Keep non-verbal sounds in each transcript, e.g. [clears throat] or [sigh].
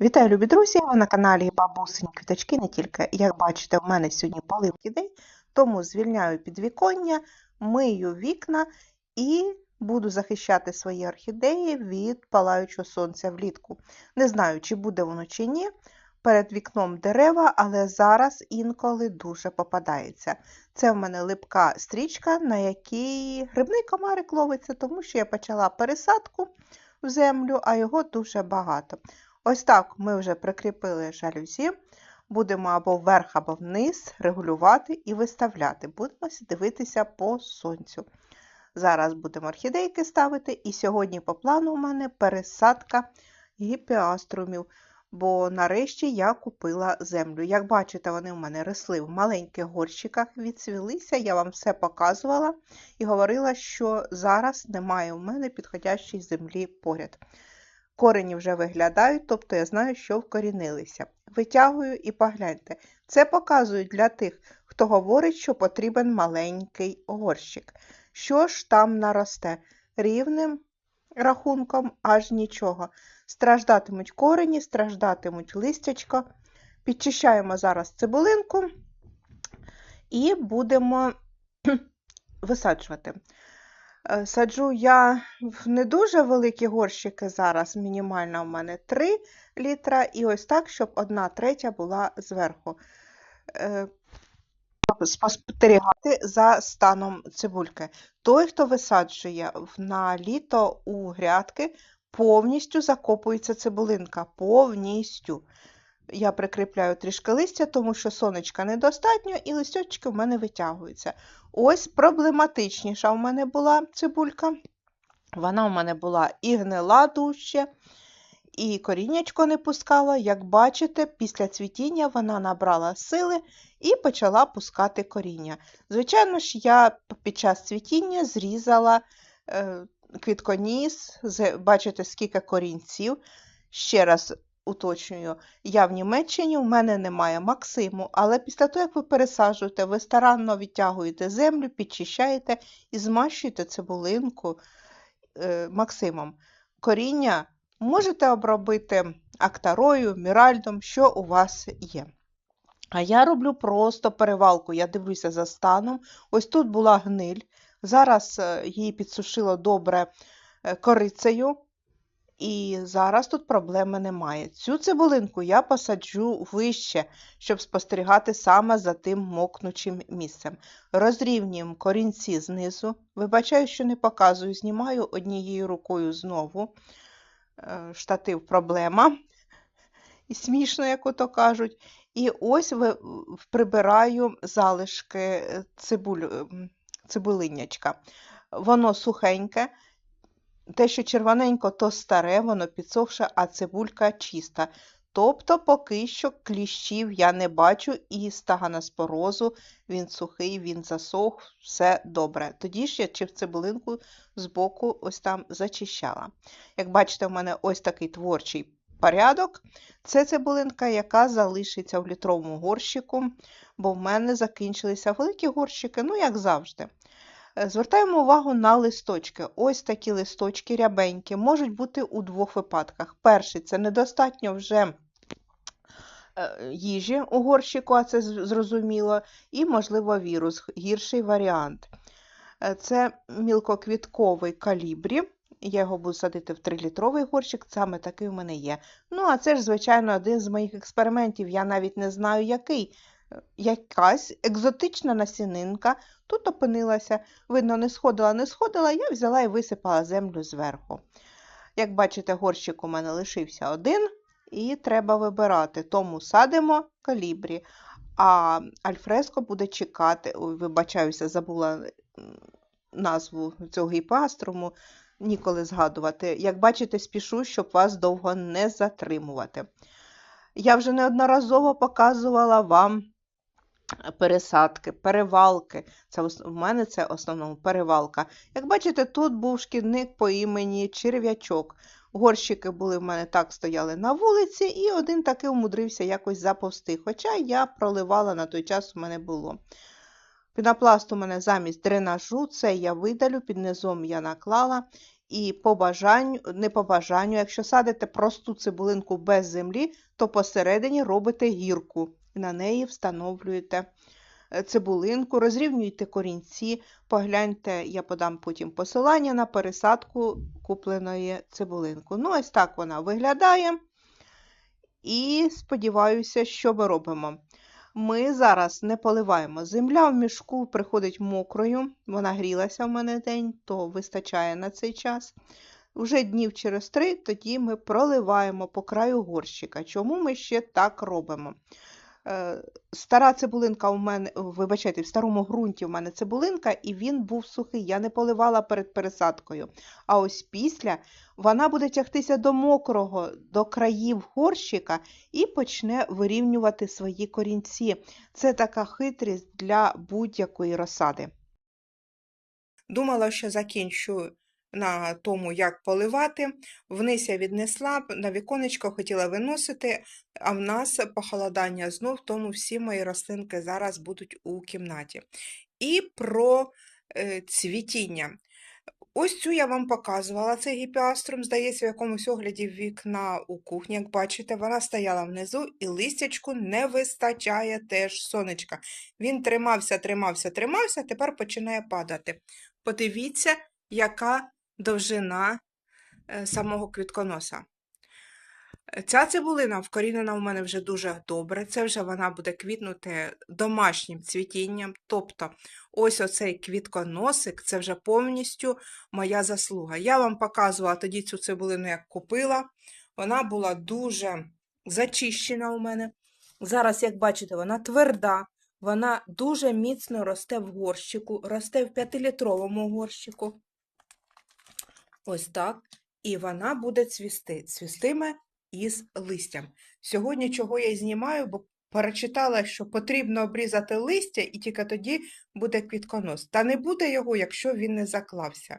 Вітаю, любі друзі! Ви на каналі Бабусині Квіточки не тільки. Як бачите, в мене сьогодні поливки день, тому звільняю підвіконня, мию вікна і буду захищати свої орхідеї від палаючого сонця влітку. Не знаю, чи буде воно чи ні. Перед вікном дерева, але зараз інколи дуже попадається. Це в мене липка стрічка, на якій грибний комарик ловиться, тому що я почала пересадку в землю, а його дуже багато. Ось так ми вже прикріпили жалюзі, будемо або вверх, або вниз регулювати і виставляти. Будемо дивитися по сонцю. Зараз будемо орхідейки ставити, і сьогодні по плану у мене пересадка гіпіаструмів, бо нарешті я купила землю. Як бачите, вони у мене росли в маленьких горщиках, відцвілися, я вам все показувала і говорила, що зараз немає у мене підходящої землі поряд. Корені вже виглядають, тобто я знаю, що вкорінилися. Витягую і погляньте. Це показую для тих, хто говорить, що потрібен маленький горщик. Що ж там наросте? Рівним рахунком аж нічого. Страждатимуть корені, страждатимуть листячко. Підчищаємо зараз цибулинку і будемо [clears throat] висаджувати. Саджу я в не дуже великі горщики зараз, мінімальна у мене 3 літра, і ось так, щоб одна третя була зверху. Спостерігати за станом цибульки. Той, хто висаджує на літо у грядки, повністю закопується цибулинка. Повністю. Я прикріпляю трішки листя, тому що сонечка недостатньо, і листочки в мене витягуються. Ось проблематичніша у мене була цибулька. Вона у мене була і гнила дужче, і коріннячко не пускала. Як бачите, після цвітіння вона набрала сили і почала пускати коріння. Звичайно ж, я під час цвітіння зрізала е, квітконіс, бачите, скільки корінців. Ще раз уточнюю, я в Німеччині, у мене немає Максиму, але після того, як ви пересаджуєте, ви старанно відтягуєте землю, підчищаєте і змащуєте цибулинку е, Максимом. Коріння можете обробити актарою, міральдом, що у вас є. А я роблю просто перевалку, я дивлюся за станом. Ось тут була гниль. Зараз е, її підсушило добре е, корицею. І зараз тут проблеми немає. Цю цибулинку я посаджу вище, щоб спостерігати саме за тим мокнучим місцем. Розрівнюємо корінці знизу. Вибачаю, що не показую, знімаю однією рукою знову. Е, штатив проблема. І смішно, як ото кажуть. І ось прибираю залишки е, цибуль, цибулинячка. Воно сухеньке. Те, що червоненько, то старе, воно підсохше, а цибулька чиста. Тобто, поки що кліщів я не бачу, і стаганоспорозу, він сухий, він засох, все добре. Тоді ж я чи в цибулинку з боку ось там зачищала. Як бачите, в мене ось такий творчий порядок. Це цибулинка, яка залишиться в літровому горщику, бо в мене закінчилися великі горщики, ну, як завжди. Е, звертаємо увагу на листочки. Ось такі листочки рябенькі, можуть бути у двох випадках. Перший це недостатньо вже е, їжі у горщику, а це зрозуміло, і, можливо, вірус, гірший варіант. Е, це мілкоквітковий калібрі. Я його буду садити в 3-літровий горщик, саме такий в мене є. Ну, а це ж, звичайно, один з моїх експериментів. Я навіть не знаю, який якась екзотична насінинка тут опинилася. Видно, не сходила, не сходила, я взяла і висипала землю зверху. Як бачите, горщик у мене лишився один, і треба вибирати. Тому садимо калібрі, а альфреско буде чекати. Ой, вибачаюся, забула назву цього гіпаструму, ніколи згадувати. Як бачите, спішу, щоб вас довго не затримувати. Я вже неодноразово показувала вам пересадки, перевалки. Це В мене це в основному перевалка. Як бачите, тут був шкідник по імені черв'ячок. Горщики були в мене так стояли на вулиці, і один таки умудрився якось заповсти. Хоча я проливала на той час у мене було. Пінопласт у мене замість дренажу, це я видалю, під низом я наклала. І по бажанню, не по бажанню, якщо садите просту цибулинку без землі, то посередині робите гірку на неї встановлюєте е, цибулинку, розрівнюєте корінці, погляньте, я подам потім посилання на пересадку купленої цибулинку. Ну, ось так вона виглядає. І сподіваюся, що ми робимо. Ми зараз не поливаємо. Земля в мішку приходить мокрою, вона грілася в мене день, то вистачає на цей час. Вже днів через три тоді ми проливаємо по краю горщика. Чому ми ще так робимо? Е, Стара цибулинка у мене, вибачайте, в старому ґрунті в мене цибулинка, і він був сухий. Я не поливала перед пересадкою. А ось після вона буде тягтися до мокрого, до країв горщика і почне вирівнювати свої корінці. Це така хитрість для будь-якої розсади. Думала, що закінчу на тому, як поливати. Вниз я віднесла, на віконечко хотіла виносити, а в нас похолодання знов, тому всі мої рослинки зараз будуть у кімнаті. І про е, цвітіння. Ось цю я вам показувала, це гіпіаструм, здається, в якомусь огляді вікна у кухні. Як бачите, вона стояла внизу і листячку не вистачає теж сонечка. Він тримався, тримався, тримався, тепер починає падати. Подивіться, яка довжина е, самого квітконоса. Е, Ця цибулина вкорінена в мене вже дуже добре. Це вже вона буде квітнути домашнім цвітінням. Тобто, ось оцей квітконосик це вже повністю моя заслуга. Я вам показувала тоді цю цибулину, як купила. Вона була дуже зачищена у мене. Зараз, як бачите, вона тверда, вона дуже міцно росте в горщику, росте в 5-літровому горщику. Ось так. І вона буде цвісти. Цвістиме із листям. Сьогодні чого я знімаю, бо перечитала, що потрібно обрізати листя, і тільки тоді буде квітконос. Та не буде його, якщо він не заклався.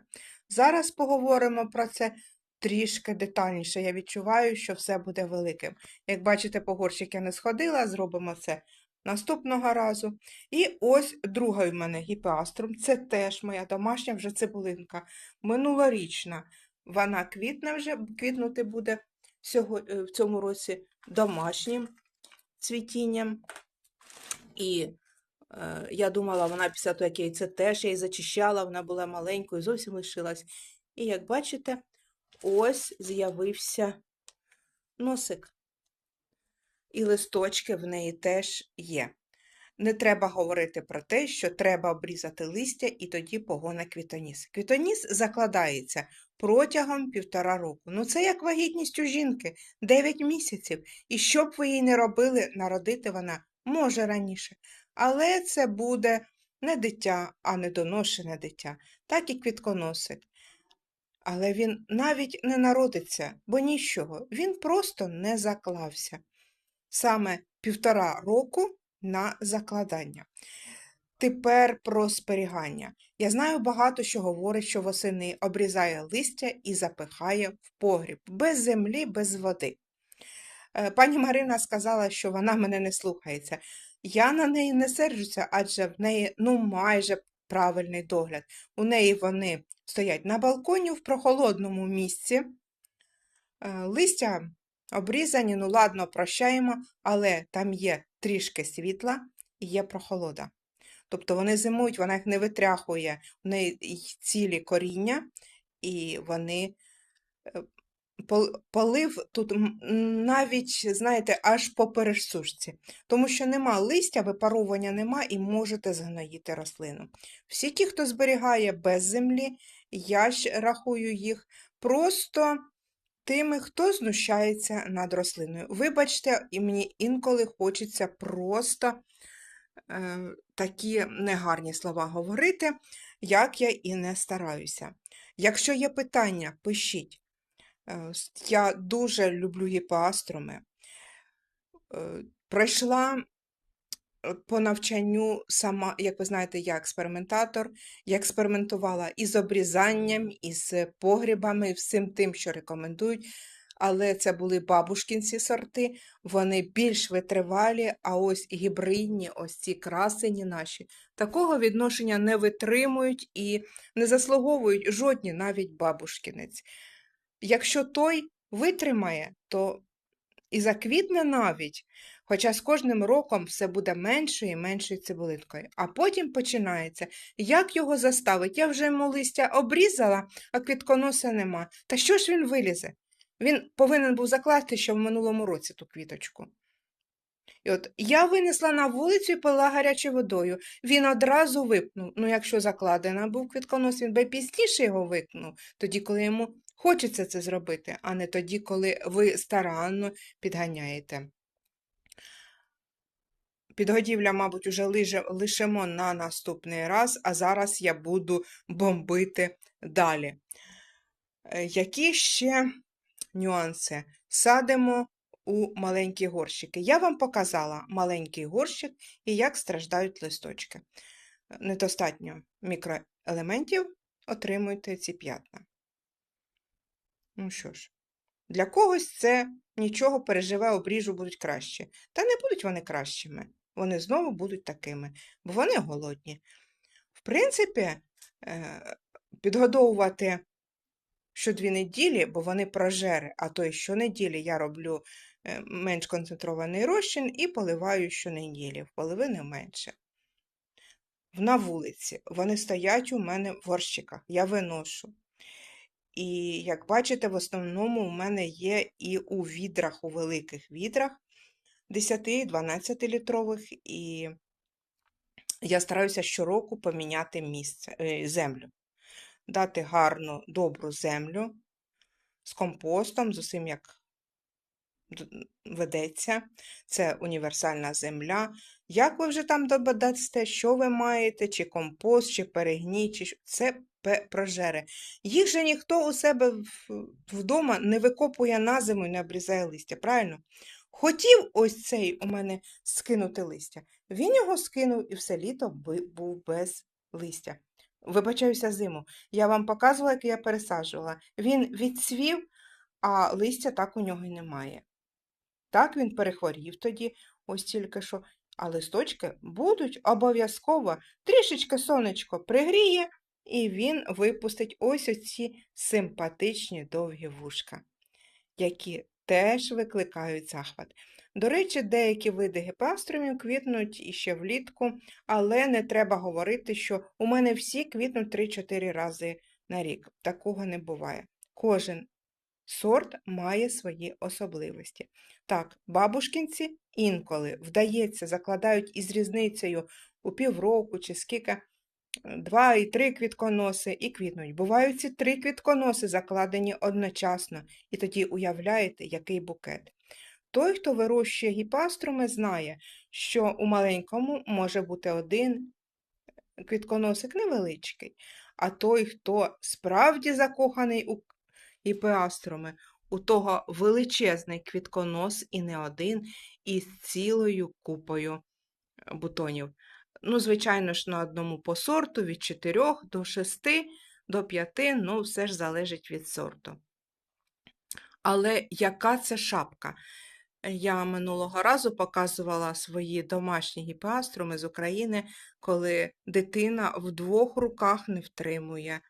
Зараз поговоримо про це трішки детальніше. Я відчуваю, що все буде великим. Як бачите, по горщик я не сходила, зробимо це наступного разу. І ось другий в мене гіпеаструм. Це теж моя домашня вже цибулинка. Минулорічна. Вона квітне вже, квітнути буде е, в цьому році домашнім цвітінням. І е, я думала, вона після того, як я це теж я її зачищала, вона була маленькою, зовсім лишилась. І як бачите, ось з'явився носик. І листочки в неї теж є. Не треба говорити про те, що треба обрізати листя і тоді погоне квітоніс. Квітоніс закладається протягом півтора року. Ну це як вагітність у жінки 9 місяців. І що б ви їй не робили, народити вона може раніше. Але це буде не дитя, а недоношене дитя, так і квітконосик. Але він навіть не народиться, бо нічого, він просто не заклався. Саме півтора року на закладання. Тепер про зберігання. Я знаю багато, що говорить, що восени обрізає листя і запихає в погріб, без землі, без води. Е, Пані Марина сказала, що вона мене не слухається. Я на неї не серджуся, адже в неї ну майже правильний догляд. У неї вони стоять на балконі в прохолодному місці. Е, Листя обрізані, ну ладно, прощаємо, але там є трішки світла і є прохолода. Тобто вони зимують, вона їх не витряхує, в неї цілі коріння, і вони е, полив тут навіть, знаєте, аж по пересушці. Тому що нема листя, випаровування нема і можете згноїти рослину. Всі ті, хто зберігає без землі, я ж рахую їх просто тими, хто знущається над рослиною. Вибачте, і мені інколи хочеться просто е, такі негарні слова говорити, як я і не стараюся. Якщо є питання, пишіть. Е, Я дуже люблю гіпоаструми. Е, Пройшла по навчанню сама, як ви знаєте, я експериментатор, я експериментувала і з обрізанням, і з погрібами, всім тим, що рекомендують. але це були бабушкінці сорти, вони більш витривалі, а ось гібридні, ось ці красені наші, такого відношення не витримують і не заслуговують жодні навіть бабушкінець. Якщо той витримає, то і заквітне навіть, хоча з кожним роком все буде меншою і меншою цибулинкою. А потім починається, як його заставить? Я вже йому листя обрізала, а квітконоса нема. Та що ж він вилізе? Він повинен був закласти ще в минулому році ту квіточку. І от я винесла на вулицю і пила гарячою водою. Він одразу випнув. Ну, якщо закладена був квітконос, він би пізніше його випнув, тоді, коли йому хочеться це зробити, а не тоді, коли ви старанно підганяєте. Підгодівля, мабуть, уже лиже- лишимо на наступний раз, а зараз я буду бомбити далі. Е, Які ще нюанси? Садимо у маленькі горщики. Я вам показала маленький горщик і як страждають листочки. Недостатньо мікроелементів, отримуйте ці п'ятна. Ну що ж, для когось це нічого переживе, обріжу будуть краще. Та не будуть вони кращими. Вони знову будуть такими, бо вони голодні. В принципі, е, підгодовувати щодві неділі, бо вони прожери, а то й щонеділі я роблю е, менш концентрований розчин і поливаю щонеділі, в половину менше. На вулиці вони стоять у мене в горщиках, я виношу. І як бачите, в основному у мене є і у відрах, у великих відрах 10-12 літрових, і я стараюся щороку поміняти місце, е, землю, дати гарну, добру землю з компостом, з усім як ведеться. Це універсальна земля. Як ви вже там додасте, що ви маєте, чи компост, чи перегній, чи це прожери. Їх же ніхто у себе вдома не викопує на зиму і не обрізає листя, правильно? Хотів ось цей у мене скинути листя. Він його скинув і все літо був без листя. Вибачаюся зиму. Я вам показувала, як я пересаджувала. Він відцвів, а листя так у нього й немає. Так він перехворів тоді, ось тільки що, а листочки будуть обов'язково. Трішечки сонечко пригріє, і він випустить ось оці симпатичні довгі вушка, які теж викликають захват. До речі, деякі види гіпаструмів квітнуть іще влітку, але не треба говорити, що у мене всі квітнуть 3-4 рази на рік. Такого не буває. Кожен сорт має свої особливості. Так, бабушкінці інколи, вдається, закладають із різницею у півроку чи скільки, два і три квітконоси і квітнуть. Бувають ці три квітконоси закладені одночасно, і тоді уявляєте, який букет. Той, хто вирощує гіпаструми, знає, що у маленькому може бути один квітконосик невеличкий, а той, хто справді закоханий у гіпеаструми, у того величезний квітконос і не один, із цілою купою бутонів. Ну, звичайно ж, на одному по сорту від 4 до 6 до 5, ну, все ж залежить від сорту. Але яка це шапка? Я минулого разу показувала свої домашні гіпеаструми з України, коли дитина в двох руках не втримує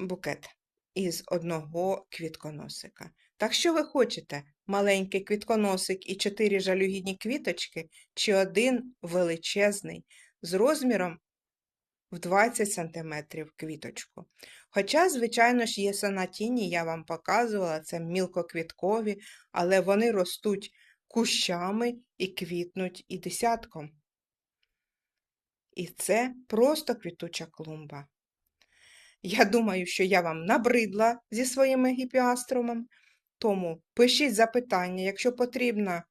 букет із одного квітконосика. Так що ви хочете? Маленький квітконосик і чотири жалюгідні квіточки, чи один величезний з розміром в 20 см квіточку. Хоча, звичайно ж, є сонатіні, я вам показувала, це мілкоквіткові, але вони ростуть кущами і квітнуть і десятком. І це просто квітуча клумба. Я думаю, що я вам набридла зі своїми гіпіаструмом, тому пишіть запитання, якщо потрібна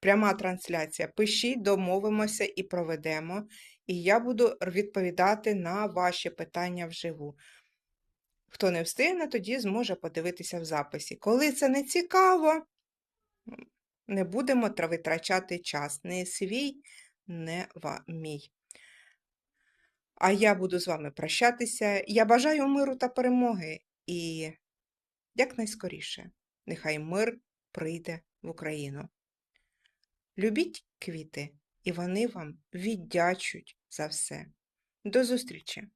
пряма трансляція, пишіть, домовимося і проведемо, і я буду відповідати на ваші питання вживу. Хто не встигне, тоді зможе подивитися в записі. Коли це не цікаво, не будемо витрачати час. Не свій, не мій. А я буду з вами прощатися. Я бажаю миру та перемоги і якнайскоріше. Нехай мир прийде в Україну. Любіть квіти, і вони вам віддячуть за все. До зустрічі!